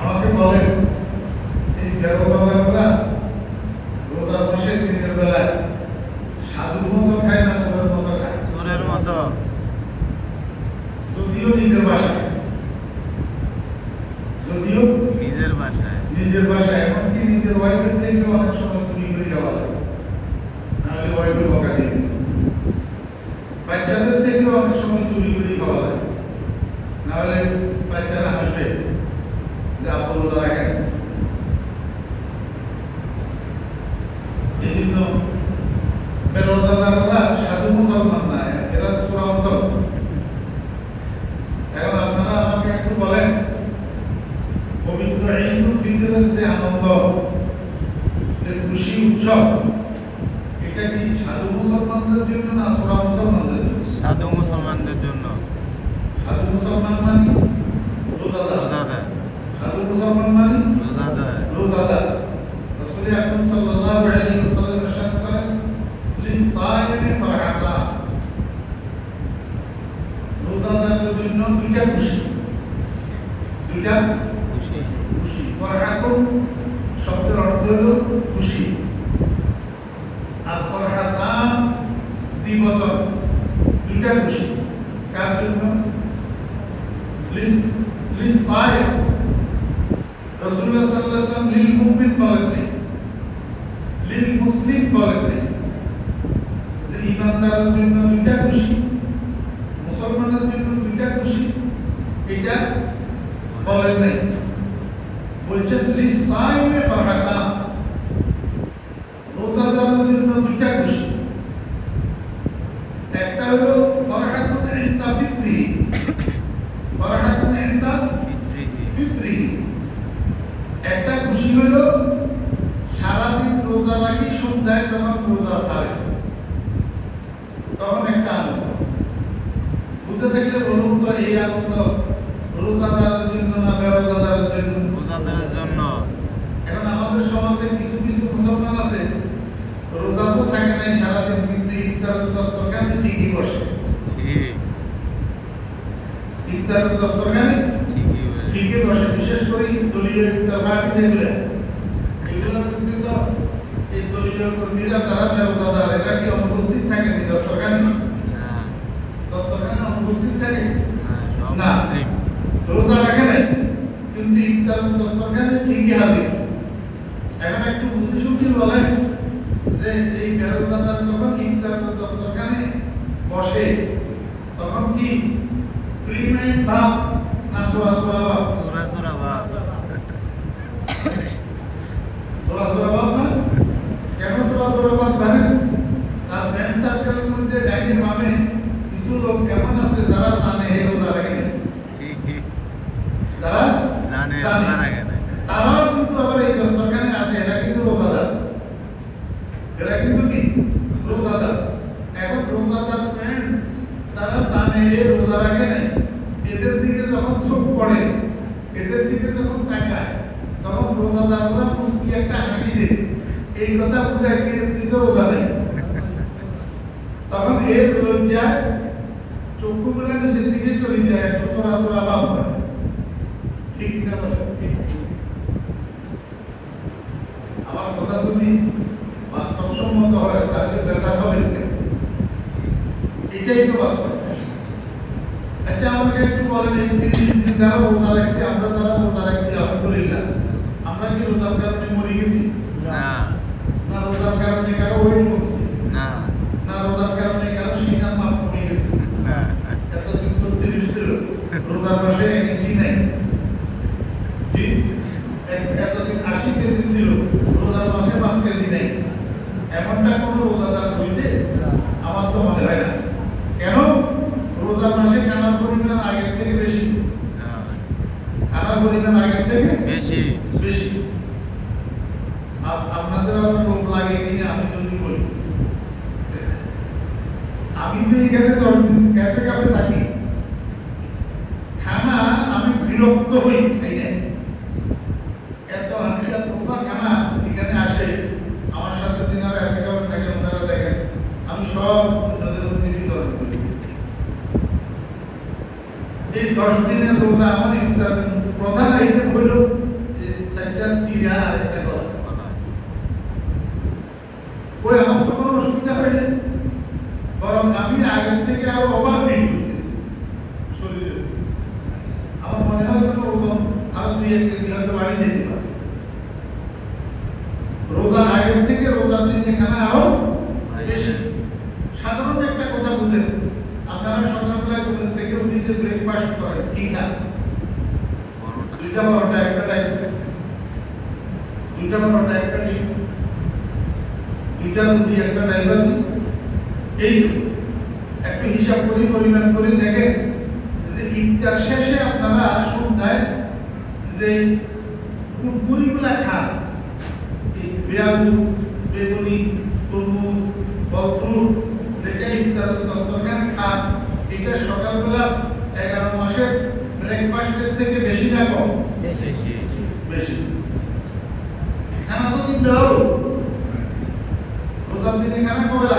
আমাকে বলেন এই ব্যবহাররা রোজার মাসে দিনের বেলায় সাধুর মতো খায় না সোরের মতো খায়? চোরের মতো। যদিও নিজের বাসায়। যদিও নিজের বাসায়। নিজের বাসায় এমনকি নিজের ওয়াইফের থেকে অনেক সময় চুরি করে যাওয়া লাগে নাহলে ওয়াইফের বকা দিয়ে বাচ্চাদের থেকেও অনেক সময় চুরি করে খাওয়া লাগে নাহলে বাচ্চারা হাসবে। যে আপন রোজা রাখেন। এই জন্য বেরোজগাররা সাধু মুসলমান না এরা সুরা মুসলমান এখন আপনারা আমাকে একটু বলেন পবিত্র ঈদুল ফিতরের যে আনন্দ যে খুশি উৎসব এটা কি সাধু মুসলমানদের জন্য না সোরা মুসলমানদের জন্য? সাধু মুসলমানদের জন্য। সাধু মুসলমান মানে মুসলমান মানে? রোজাদার রাসূল আকরাম সাল্লাল্লাহু আলাইহি ওয়াসাল্লাম ইরশাদ করেন লিসাইমি ফারহাতা রোজাদারের জন্য দুইটা খুশি। দুইটা খুশি। খুশি। ফরহাতুন শব্দের অর্থ হলো খুশি। আর ফরহাতান দ্বিবচন। দুইটা খুশি কার জন্য লিস লিস ফাই রাসূলুল্লাহ সাল্লাল্লাহু আলাইহি লিল মুমিন বলেন নাই। লিল মুসলিম বলেন নাই। যে ইমানদারের জন্য দুইটা খুশি, মুসলমানের জন্য দুইটা খুশি, এটা বলেন নাই। বলছেন লিসাইমে ফারহাতা। রোজাদারের জন্য দুইটা খুশি। একটা হলো ফারহাতুন ইনতা ফিত্রি ফারহাতুন ইনতা পিতৃহি ফিত্রি একটা খুশি হলো সারাদিন রোজা রাখি সন্ধ্যায় যখন ছাড়ে তখন একটা আনন্দ। বুঝতে থাকলে বলুন তো এই আনন্দ রোজাদারের জন্য না বেরোজাদারের জন্য? রোজাদারের জন্য। এখন আমাদের সমাজে কিছু কিছু মুসলমান আছে রোজা তো থাকে নাই সারাদিন কিন্তু ইফতারের দস্তরখানে ঠিকই বসে। ঠিক ইফতারের দস্তরখানে ঠিকই বসে বিশেষ করে দলীয় ইফতার পার্টি যেগুলো এগুলোর মধ্যে তো এই দলীয় কর্মীরা তারা বেরোজাদার এরা কি? অনুপস্থিত থাকে নি। দস্তরখানে অনুপস্থিত থাকে? না রোজা রাখে নাই? কিন্তু ইফতারের দস্তরখানে ঠিকই হাজির এখন একটু বুঝে শুনছি বলেন যে এই বেরোজগার যখন ইফতারের দস্তরখানে বসে তখন কি ফ্রি মাইন্ড ভাব না সোরা সোরা ভাব সোরা সোরা ভাব সোরা সোরা ভাব না কেন সোরা সোরা ভাব জানেন তার ফ্রেন্ড সার্কেলের মধ্যে ডাইনি ভাবে কিছু লোক কেমন আছে যারা জানে এই রোজা রাখে নাই। ঠিক যারা জানে জানে। রোজা রাখে না তারাও কিন্তু এই এরা কিন্তু রোজাদার। এরা কিন্তু কি? রোজাদার। এখন রোজাদার যারা জানে রোজা রাখে নাই। এদের দিকে যখন চোখ পড়ে, এদের দিকে যখন তাকায়, তখন রোজাদাররা মুস্কি একটা হাসি দেয়। এই কথা বুঝায় কি এর রোজা নেই তখন এর লজ্জায় চক্ষুগুলো নিচের দিকে চলে যায় চোরা চোরা ভাব ঠিক কিনা বলে ঠিক আমার কথা যদি বাস্তবসম্মত হয় তাহলে দেখা হবে। এটাই তো বাস্তব। আচ্ছা আমাকে একটু বলেন এই তিন দিন যারা রোজা রাখছি আমরা যারা রোজা রাখছি আলহামদুলিল্লাহ আমরা কি রোজার কারণে মরে গেছি? না। না রোজার কারণে কারও ওয়েট করছি না না রোজার কারণে কারও শিকার মাপ কমে গেছে না এতদিন ছত্রিশ ছিল রোজার মাসে এক ইঞ্চি নেই ঠিক এক- এতদিন আশি কেজি ছিল রোজার মাসে পাঁচ কেজি নেই এমনটা কোনো রোজাদার হয়েছে? আমার তো মনে হয় না। কেন? রোজার মাসে কানার পরিমাণ আগের থেকে বেশি। কানার পরিমাণ আগের থেকে বেশি। বেশি। আপনাদের আবার রোগ লাগে কিনা আমি যদি বলি। আমি যে এখানে ক্যাফে ক্যাফে থাকি খানা আমি বিরক্ত হই। দেওয়া এটা করা ওই আমার তো কোনো অসুবিধা হয়নি? বরং আমি আগের থেকে আরও অভাব নেই শরীরে। আমার মনে হয় কোনো ওজন আরও দুই এক কেজি হয়তো বাড়ি যেতে পারে। রোজার আগের থেকে রোজার দিনে খানা আরও সাধারণ একটা কথা বুঝেন। আপনারা সকালবেলা কোথাও থেকে নিজে ব্রেকফাস্ট করেন ঠিক আছে দুইটা পরোটা একটা দুইটা একটা দুইটা রুটি একটা ডাইল এই একটু হিসাব করি পরিমাণ করে দেখেন যে ইফতার শেষে আপনারা সন্ধ্যায় যে কুরকুরিগুলা খান পেঁয়াজু বেগুনি তরমুজ ফল ফ্রুট যেটা ইফতার দস্তরখানে খান এটা সকালবেলা এগারো মাসের ব্রেকফাস্টের থেকে বেশি না কম? বেশি। তিনটা হলো রোজার দিনে খানা কবেলা